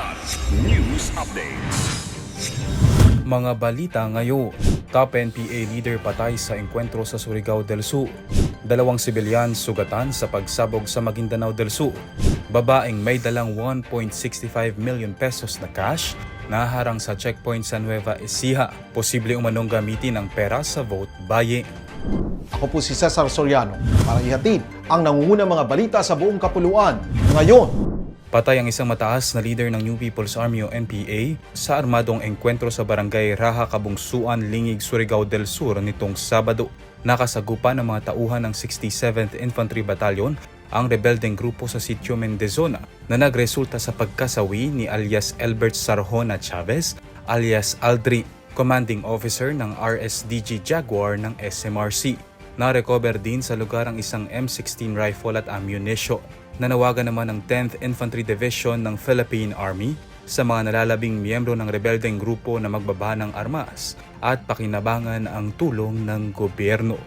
Kilat News Updates. Mga balita ngayon. Top NPA leader patay sa engkwentro sa Surigao del Sur. Dalawang sibilyan sugatan sa pagsabog sa Maguindanao del Sur. Babaeng may dalang 1.65 million pesos na cash naharang sa checkpoint sa Nueva Ecija. Posible umanong gamitin ang pera sa vote buying. Ako po si Cesar Soriano para ihatid ang nangungunang mga balita sa buong kapuluan. Ngayon, Patay ang isang mataas na leader ng New People's Army o NPA sa armadong engkwentro sa barangay Raha Kabungsuan, Lingig, Surigao del Sur nitong Sabado. Nakasagupan ng mga tauhan ng 67th Infantry Battalion ang rebeldeng grupo sa sitio Mendezona na nagresulta sa pagkasawi ni alias Albert Sarjona Chavez alias Aldri, commanding officer ng RSDG Jaguar ng SMRC. Na-recover din sa lugar ang isang M16 rifle at ammunition. Nanawagan naman ng 10th Infantry Division ng Philippine Army sa mga nalalabing miyembro ng rebeldeng grupo na magbaba ng armas at pakinabangan ang tulong ng gobyerno.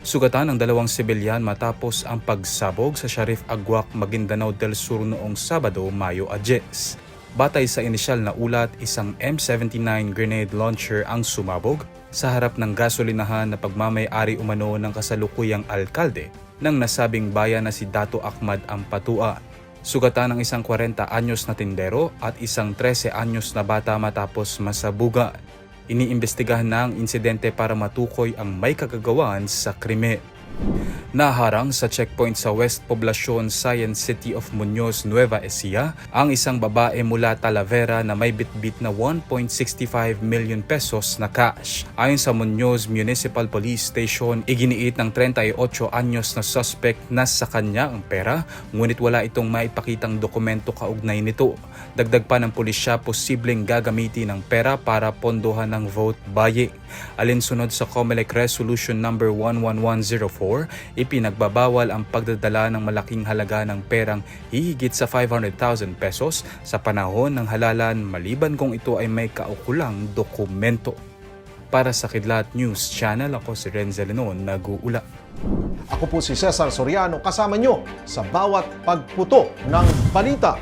Sugatan ng dalawang sibilyan matapos ang pagsabog sa Sharif Agwak, Maguindanao del Sur noong Sabado, Mayo 10. Batay sa inisyal na ulat, isang M79 grenade launcher ang sumabog sa harap ng gasolinahan na pagmamay-ari umano ng kasalukuyang alkalde ng nasabing bayan na si Dato Ahmad Ampatua. Sugatan ng isang 40 anyos na tindero at isang 13 anyos na bata matapos masabuga. Iniimbestigahan na ang insidente para matukoy ang may kagagawan sa krimen. Naharang sa checkpoint sa West Poblacion Science City of Muñoz, Nueva Ecija ang isang babae mula Talavera na may bitbit na 1.65 million pesos na cash. Ayon sa Muñoz Municipal Police Station, iginiit ng 38 anyos na suspect na sa kanya ang pera ngunit wala itong maipakitang dokumento kaugnay nito. Dagdag pa ng pulisya posibleng gagamitin ng pera para pondohan ng vote buying. Alinsunod sa COMELEC Resolution number 11104, ipinagbabawal ang pagdadala ng malaking halaga ng perang hihigit sa 500,000 pesos sa panahon ng halalan maliban kung ito ay may kaukulang dokumento. Para sa Kidlat News Channel, ako si Renzel Lenon, nag-uula. ako po si Cesar Soriano kasama nyo sa bawat pagputo ng balita.